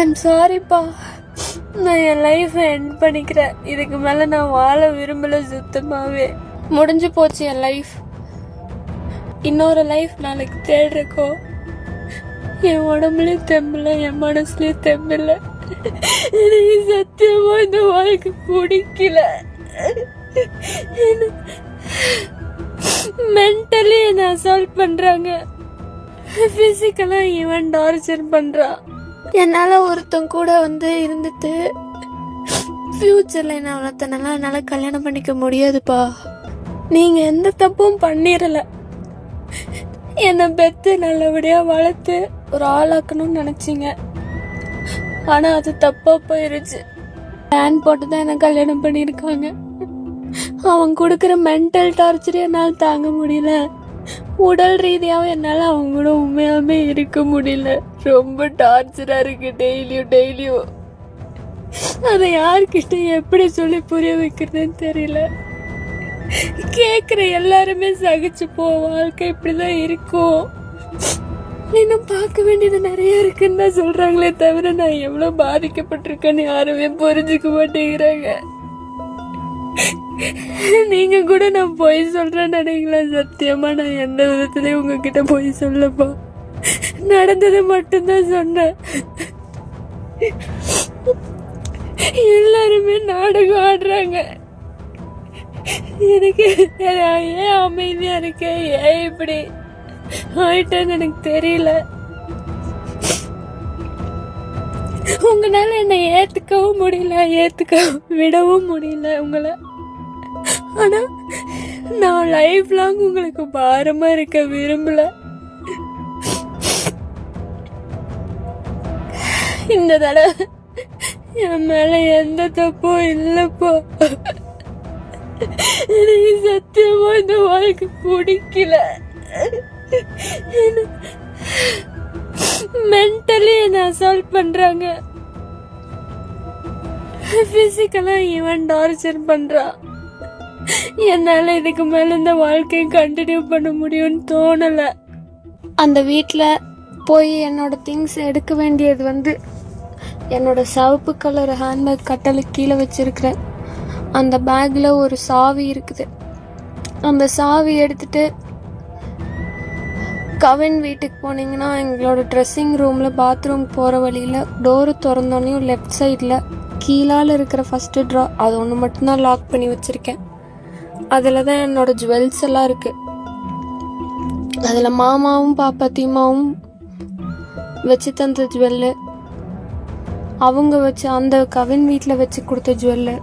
I'm சாரிப்பா நான் என் லைஃப்பை என் பண்ணிக்கிறேன். இதுக்கு மேலே நான் வாழ விரும்பல சுத்தமாகவே முடிஞ்சு போச்சு என் லைஃப் இன்னொரு லைஃப் நாளைக்கு தேடுறக்கோ என் உடம்புலயும் தெம்பில்ல என் மனசுலயும் தெம்பில்ல எனக்கு சத்தியமா இந்த வாழ்க்கை பிடிக்கல. மென்டலி என்னை அசால்ட் பண்றாங்க. ஃபிசிக்கலாக இவன் டார்ச்சர் பண்ணுறான் என்னால் ஒருத்தன் கூட வந்து இருந்துட்டு ஃப்யூச்சரில் என்ன ஒருத்தனால என்னால் கல்யாணம் பண்ணிக்க முடியாதுப்பா. நீங்கள் எந்த தப்பும் பண்ணிடல. என்னை பெத்து நல்லபடியாக வளர்த்து ஒரு ஆளாக்கணும்னு நினச்சிங்க. ஆனால் அது தப்பாக போயிருச்சு. பிளான் போட்டு தான் என்ன கல்யாணம் பண்ணியிருக்காங்க. அவன் கொடுக்குற மென்டல் டார்ச்சர் என்னால் தாங்க முடியல. உடல் ரீதியாகவும் என்னால் அவங்க கூட உண்மையாலுமே இருக்க முடியல. ரொம்ப டார்ச்சராக இருக்கு டெய்லியும் டெய்லியும் அதை யார்கிட்ட எப்படி சொல்லி புரிய வைக்கிறதுன்னு தெரியல. கேக்குற எல்லாருமே சகிச்சு போ வாழ்க்கை இப்படிதான் இருக்கும். இன்னும் பார்க்க வேண்டியது நிறைய இருக்குன்னு தான் சொல்றாங்களே தவிர நான் எவ்வளவு பாதிக்கப்பட்டிருக்கேன்னு யாருமே புரிஞ்சுக்க மாட்டேங்கிறாங்க. நீங்க கூட நான் பொய் சொல்றேன்னு நினைக்கல சத்தியமா நான் எந்த விதத்துலயும் உங்ககிட்ட பொய் சொல்லப்பா. நடந்தது மட்டும்தான் சொன்னேன். எல்லாருமே நாடகம் ஆடுறாங்க. எனக்கு ஏன் அமைதியா இருக்கேன் ஏன் இப்படி ஆயிட்டேன்னு எனக்கு தெரியல. உங்களால் என்னை ஏற்றுக்கவும் முடியல ஏற்றுக்க விடவும் முடியல உங்களை. ஆனால் நான் லைஃப் லாங் உங்களுக்கு பாரமாக இருக்க விரும்பல. இந்த தடவை என் மேலே எந்த தப்பும் இல்லைப்போ. எனக்கு சத்தியமாக இந்த வாழ்க்கை பிடிக்கல. மென்டலி என்ன அசால்ட் பண்றாங்க? பிசிக்கலா இவன் டார்ச்சர் பண்றான் என்னால இதுக்கு மேல இந்த வாழ்க்கையை கண்டினியூ பண்ண முடியும்னு தோணல. அந்த வீட்டில் போய் என்னோட திங்ஸ் எடுக்க வேண்டியது வந்து என்னோட சிவப்பு கலர் ஹேண்ட்பேக் கட்டலுக்கு கீழே வச்சிருக்கிறேன். அந்த பேக்கில் ஒரு சாவி இருக்குது. அந்த சாவி எடுத்துட்டு கவின் வீட்டுக்கு போனீங்கன்னா எங்களோட ட்ரெஸ்ஸிங் ரூமில் பாத்ரூம் போகிற வழியில் டோரு திறந்தோடனையும் லெஃப்ட் சைடில் கீழால் இருக்கிற ஃபஸ்ட்டு ட்ரா அது ஒன்று மட்டும்தான் லாக் பண்ணி வச்சுருக்கேன். அதில் தான் என்னோடய ஜுவல்ஸ் எல்லாம் இருக்குது அதில் மாமாவும் பாப்பா தீமாவும் வச்சு தந்த ஜுவல்லு அவங்க வச்சு அந்த கவின் வீட்டில் வச்சு கொடுத்த ஜுவல்லு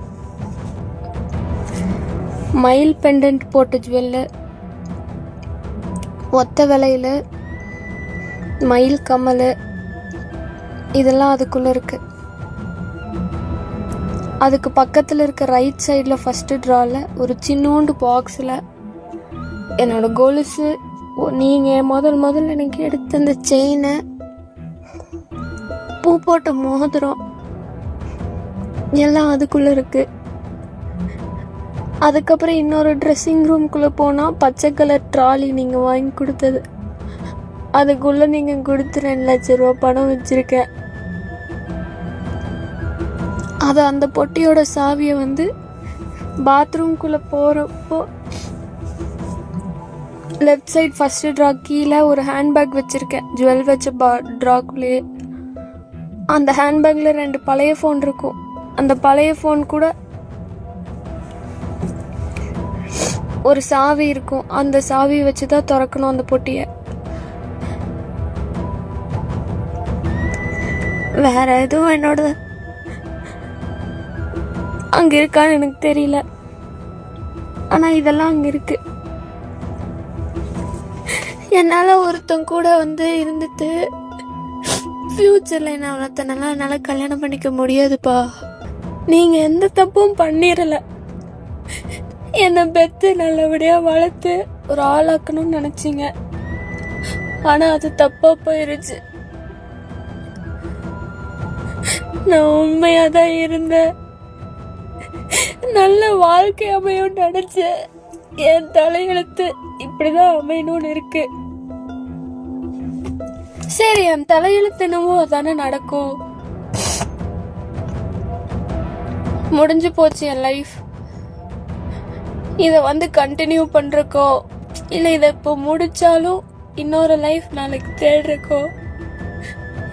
மயில் பெண்டன்ட் போட்ட ஜுவல்லு ஒத்த விலையில் மயில் கம்மல் இதெல்லாம் அதுக்குள்ளே இருக்குது அதுக்கு பக்கத்தில் இருக்க ரைட் சைடில் ஃபஸ்ட்டு ட்ராவில் ஒரு சின்னோண்டு பாக்ஸில் என்னோடய கொலுசு நீங்கள் முதல் முதல்ல எனக்கு எடுத்த அந்த செயினை பூ போட்ட மோதிரம் எல்லாம் அதுக்குள்ளே இருக்குது அதுக்கப்புறம் இன்னொரு ட்ரெஸ்ஸிங் ரூம்குள்ளே போனால் பச்சை கலர் ட்ராலி நீங்கள் வாங்கி கொடுத்தது. அதுக்குள்ளே நீங்கள் கொடுத்து ரெண்டு லட்ச ரூபா பணம் வச்சுருக்கேன். அது அந்த பொட்டியோட சாவியை வந்து பாத்ரூம்குள்ளே போகிறப்போ லெஃப்ட் சைட் ஃபஸ்ட்டு ட்ரா கீழே ஒரு ஹேண்ட்பேக் வச்சுருக்கேன். ஜுவல் வச்ச பா ட்ராக்குள்ளேயே அந்த ஹேண்ட்பேக்கில் ரெண்டு பழைய ஃபோன் இருக்கும். அந்த பழைய ஃபோன் கூட ஒரு சாவி இருக்கும். அந்த சாவி வச்சு தான் திறக்கணும் அந்த பொட்டியை. வேற எதுவும் என்னோட அங்க இருக்கான்னு எனக்கு தெரியல. ஆனா இதெல்லாம் அங்க இருக்கு. என்னால ஒருத்தன் கூட வந்து இருந்துட்டு ஃப்யூச்சரில் என்ன ஒருத்தனால என்னால கல்யாணம் பண்ணிக்க முடியாதுப்பா. நீங்க எந்த தப்பும் பண்ணிடலை. என்னை பெத்து நல்லபடியா வளர்த்து ஒரு ஆளாக்கணும்னு நினைச்சீங்க. ஆனா அது தப்பா போயிருச்சு. நான் உண்மையா தான் இருந்தேன். நல்ல வாழ்க்கை அமையும் நினைச்சேன். என் தலையெழுத்து இப்படிதான் அமையணும்னு இருக்கு. சரி என் தலையெழுத்து என்னவோ அதானே நடக்கும். முடிஞ்சு போச்சு என் லைஃப் இதை வந்து கண்டினியூ பண்றக்கோ இல்லை இதை இப்போ முடிச்சாலும் இன்னொரு லைஃப் நாளைக்கு தேடுறக்கோ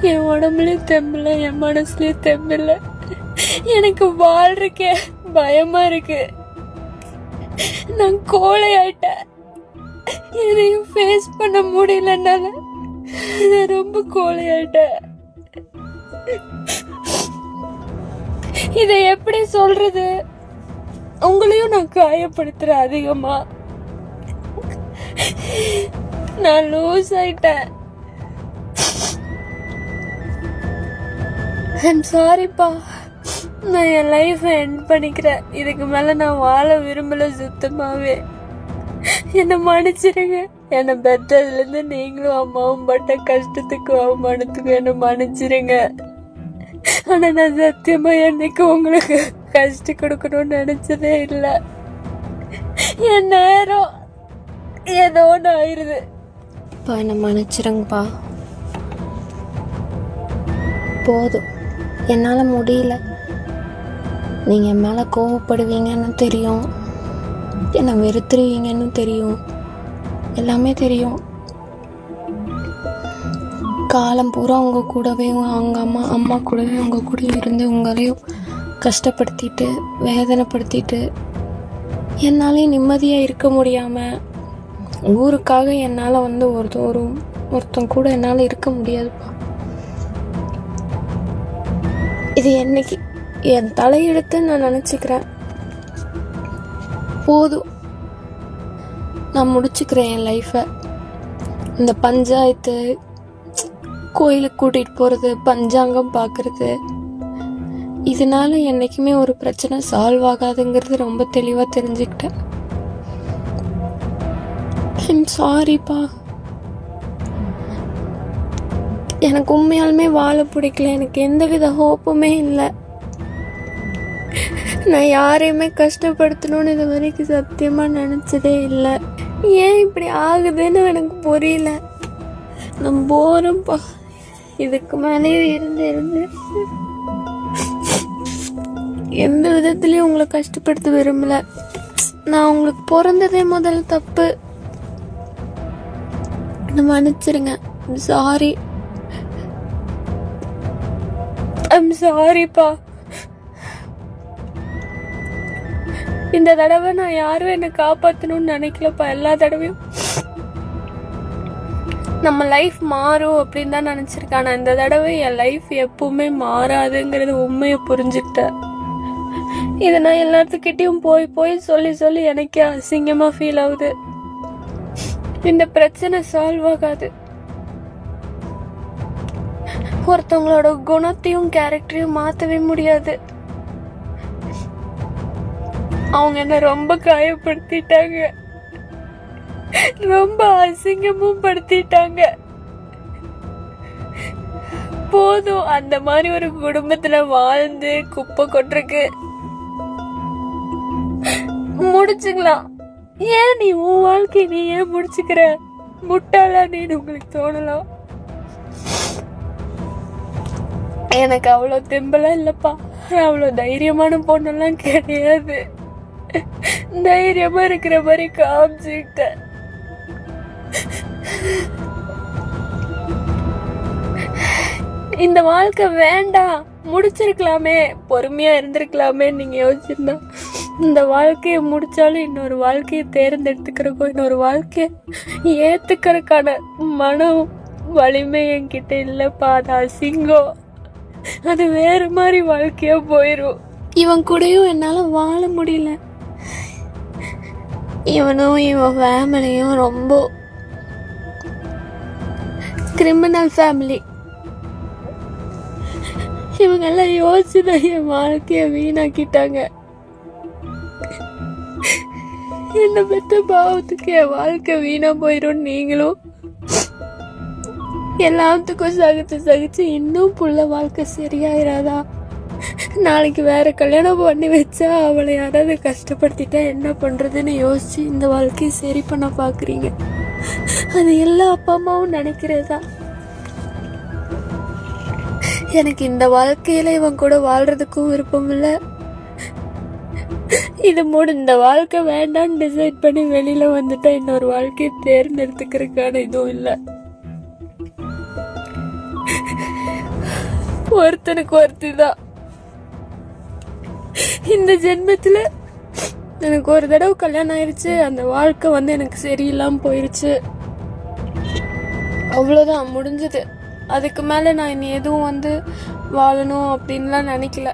என் உடம்புலயும் தெம்பில்ல என் மனசுலயும் தெம்பில்ல எனக்கு வாழ்றக்கே பயமா இருக்கு. நான் கோழை ஆயிட்டேன் எதையும் ஃபேஸ் பண்ண முடியலனால நான் ரொம்ப கோழை ஆயிட்டேன் இதை எப்படி சொல்றது? உங்களையும் நான் காயப்படுத்துறேன் அதிகமா. நான் லூஸ் ஆயிட்டேன். ஐம் சாரிப்பா நான் என் லைஃப்பை எண்ட் பண்ணிக்கிறேன். இதுக்கு மேல நான் வாழ விரும்பல சுத்தமாவே. என்னை மன்னிச்சிருங்க. என்னை பெற்றதுலேருந்து நீங்களும் அம்மாவும் பட்ட கஷ்டத்துக்கு அவமானத்துக்கும் என்னை மன்னிச்சிருங்க. ஆனா நான் சத்தியமா என்னைக்கு உங்களுக்கு கஷ்டம் கொடுக்கணும்னு நினைச்சதே இல்லை. என் நேரம் ஏதோ ஒன்று ஆயிடுது என்னை மன்னிச்சிருங்கப்பா. போதும். என்னால் முடியல. நீங்கள் என் மேலே கோவப்படுவீங்கன்னு தெரியும். என்னை வெறுத்துருவீங்கன்னு தெரியும். எல்லாமே தெரியும். காலம் பூரா உங்கள் கூடவே அவங்க அம்மா அம்மா கூடவே உங்கள் கூட இருந்து உங்களையும் கஷ்டப்படுத்திட்டு வேதனைப்படுத்திட்டு என்னாலே நிம்மதியாக இருக்க முடியாமல் ஊருக்காக என்னால் வந்து ஒருத்த ஒரு ஒருத்தன் கூட என்னால் இருக்க முடியாதுப்பா. இது என்னைக்கு என் தலையெடுத்து நான் நினச்சிக்கிறேன். போதும். நான் முடிச்சுக்கிறேன் என் லைஃப்பை இந்த பஞ்சாயத்து கோயிலுக்கு கூட்டிகிட்டு போகிறது பஞ்சாங்கம் பார்க்குறது இதனால என்றைக்குமே ஒரு பிரச்சனை சால்வ் ஆகாதுங்கிறது ரொம்ப தெளிவாக தெரிஞ்சுக்கிட்டேன். ஐம் சாரிப்பா எனக்கு உண்மையாலுமே வாழ பிடிக்கல. எனக்கு எந்தவித ஹோப்புமே இல்லை. நான் யாரையுமே கஷ்டப்படுத்தணும்னு இது வரைக்கும் சத்தியமாக நினச்சதே இல்லை. ஏன் இப்படி ஆகுதுன்னு எனக்கு புரியல. நான் போகிறேன்ப்பா இதுக்கு மேலேயும் இருந்து இருந்து. எந்த விதத்துலேயும் உங்களை கஷ்டப்படுத்த விரும்பல. நான் உங்களுக்கு பிறந்ததே முதல் தப்பு. மன்னிச்சிருங்க. சாரி ஐம் சாரிப்பா இந்த தடவை நான் யாரும் என்னை காப்பாற்றணும்னு நினைக்கலப்பா. எல்லா தடவையும். நம்ம லைஃப் மாறும் அப்படின்னு தான் நினச்சிருக்கேன். ஆனால் இந்த தடவை என் லைஃப் எப்பவுமே மாறாதுங்கிறது உண்மையை புரிஞ்சுக்கிட்டேன். இதை நான் எல்லாத்துக்கிட்டையும் போய் போய் சொல்லி சொல்லி எனக்கே அசிங்கமாக ஃபீல் ஆகுது. இந்த பிரச்சனை சால்வ் ஆகாது. ஒருத்தவங்களோட குணத்தையும் கேரக்டரையும் மாற்றவே முடியாது. அவங்க என்ன ரொம்ப காயப்படுத்திட்டாங்க. ரொம்ப அசிங்கமும் படுத்திட்டாங்க. போதும் அந்த மாதிரி ஒரு குடும்பத்துல வாழ்ந்து குப்பை கொட்டுறக்கு முடிச்சுக்கலாம். ஏன் நீ உன் வாழ்க்கை நீ ஏன் முடிச்சுக்கிற? முட்டாளா நீ உங்களுக்கு தோணலாம் எனக்கு அவ்வளோ தெம்பலாம் இல்லப்பா. அவ்வளோ தைரியமான பொண்ணெல்லாம் கிடையாது. தைரியமா இருக்கிற மாதிரி காமிச்சுக்கிட்டேன். இந்த வாழ்க்கை வேண்டாம். முடிச்சிருக்கலாமே. பொறுமையா இருந்திருக்கலாமே நீங்க யோசிச்சிருந்தா. இந்த வாழ்க்கையை முடிச்சாலும் இன்னொரு வாழ்க்கையை தேர்ந்தெடுத்துக்கிறக்கோ இன்னொரு வாழ்க்கையை ஏத்துக்கிறதுக்கான மனம் வலிமை என்கிட்ட இல்லைப்பா அது அசிங்கம். அது வேற மாதிரி வாழ்க்கையா போயிரும். இவன் கூடயும் என்னால வாழ முடியல. இவனும் இவன் ஃபேமிலியும் ரொம்ப கிரிமினல் ஃபேமிலி இவங்கெல்லாம் யோசிச்சு தான் என் வாழ்க்கையை வீணாக்கிட்டாங்க. என்ன பெற்ற பாவத்துக்கு என் வாழ்க்கை வீணா போயிடும் நீங்களும்? எல்லாத்துக்கும் சகிச்சு சகிச்சு இன்னும் புள்ள வாழ்க்கை சரியாயிராதா? நாளைக்கு வேற கல்யாணம் பண்ணி வச்சா அவளை யாராவது கஷ்டப்படுத்திட்டா என்ன பண்றதுன்னு யோசிச்சு இந்த வாழ்க்கையை சரி பண்ண பாக்குறீங்க. அது எல்லா அப்பா அம்மாவும் நினைக்கிறதா? எனக்கு இந்த வாழ்க்கையில இவன் கூட வாழ்றதுக்கும் விருப்பம் இல்லை. இது மூடு இந்த வாழ்க்கை வேண்டாம்னு டிசைட் பண்ணி வெளியில வந்துட்டா இன்னொரு வாழ்க்கையை தேர்ந்தெடுத்துக்கிறதுக்கான இதுவும் இல்லை. ஒருத்தனுக்கு ஒருத்தி தான். இந்த ஜென்மத்துல எனக்கு ஒரு தடவை கல்யாணம் ஆயிடுச்சு அந்த வாழ்க்கை வந்து எனக்கு சரியில்லாம போயிருச்சு. அவ்வளோதான் முடிஞ்சது. அதுக்கு மேலே நான் இனி எதுவும் வந்து வாழணும் அப்படின்லாம் நினைக்கல.